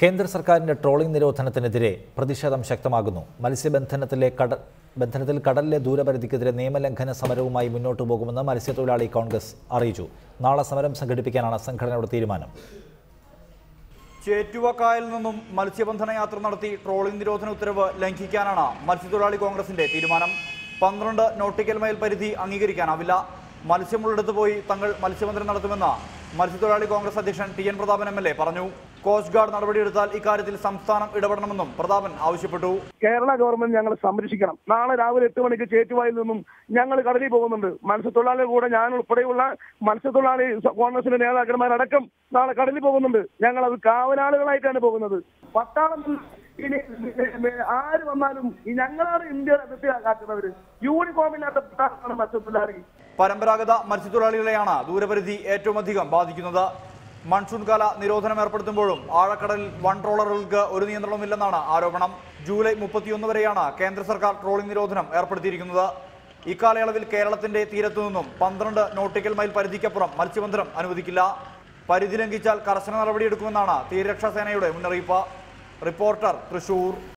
കേന്ദ്ര സർക്കാരിന്റെ ട്രോളിംഗ് നിരോധനത്തിനെതിരെ പ്രതിഷേധം ശക്തമാകുന്നു. മത്സ്യബന്ധനത്തിലെ കട ബന്ധനത്തിൽ കടലിലെ ദൂരപരിധിക്കെതിരെ നിയമലംഘന സമരവുമായി മുന്നോട്ടു പോകുമെന്ന് മത്സ്യത്തൊഴിലാളി കോൺഗ്രസ് അറിയിച്ചു. നാളെ സമരം സംഘടിപ്പിക്കാനാണ് സംഘടനയുടെ തീരുമാനം. ചേറ്റുവക്കായൽ നിന്നും മത്സ്യബന്ധന യാത്ര നടത്തി ട്രോളിംഗ് നിരോധന ഉത്തരവ് ലംഘിക്കാനാണ് മത്സ്യത്തൊഴിലാളി കോൺഗ്രസിന്റെ തീരുമാനം. പന്ത്രണ്ട് നോട്ടിക്കൽ മൈൽ പരിധി അംഗീകരിക്കാനാവില്ല. മത്സ്യമുള്ളിടത്ത് പോയി തങ്ങൾ മത്സ്യബന്ധനം നടത്തുമെന്ന് മത്സ്യത്തൊഴിലാളി കോൺഗ്രസ് അധ്യക്ഷൻ ടി എൻ പ്രതാപൻ എം പറഞ്ഞു. കോസ്റ്റ് ഗാർഡ് നടപടിയെടുത്താൽ ഇക്കാര്യത്തിൽ സംസ്ഥാനം ഇടപെടണമെന്നും പ്രതാപൻ ആവശ്യപ്പെട്ടു. കേരള ഗവൺമെന്റ് ഞങ്ങൾ സംരക്ഷിക്കണം. നാളെ രാവിലെ എട്ട് മണിക്ക് ചേറ്റുവായിൽ നിന്നും ഞങ്ങൾ കടലിൽ പോകുന്നുണ്ട്. മത്സ്യത്തൊഴിലാളികളുടെ കൂടെ ഞാൻ ഉൾപ്പെടെയുള്ള മത്സ്യത്തൊഴിലാളി കോൺഗ്രസിന്റെ നേതാക്കന്മാരടക്കം നാളെ കടലിൽ പോകുന്നുണ്ട്. ഞങ്ങൾ അത് കാവലാളുകളായിട്ടാണ് പോകുന്നത്. പട്ടാളം ഇനി ആര് വന്നാലും ഈ ഞങ്ങളാണ് ഇന്ത്യയുടെ യൂണിഫോം ഇല്ലാത്ത പട്ടാളമാണ് മത്സ്യത്തൊഴിലാളി. പരമ്പരാഗത മത്സ്യത്തൊഴിലാളികളെയാണ് ദൂരപരിധി ഏറ്റവും അധികം ബാധിക്കുന്നത്. മൺസൂൺ കാല നിരോധനം ഏർപ്പെടുത്തുമ്പോഴും ആഴക്കടലിൽ വൺ ട്രോളറുകൾക്ക് ഒരു നിയന്ത്രണമില്ലെന്നാണ് ആരോപണം. ജൂലൈ മുപ്പത്തിയൊന്ന് വരെയാണ് കേന്ദ്ര സർക്കാർ ട്രോളിംഗ് നിരോധനം ഏർപ്പെടുത്തിയിരിക്കുന്നത്. ഇക്കാലയളവിൽ കേരളത്തിന്റെ തീരത്തു നിന്നും പന്ത്രണ്ട് നോട്ടിക്കൽ മൈൽ പരിധിക്കപ്പുറം മത്സ്യബന്ധനം അനുവദിക്കില്ല. പരിധി ലംഘിച്ചാൽ കർശന നടപടിയെടുക്കുമെന്നാണ് തീരരക്ഷാ സേനയുടെ മുന്നറിയിപ്പ്. റിപ്പോർട്ടർ തൃശൂർ.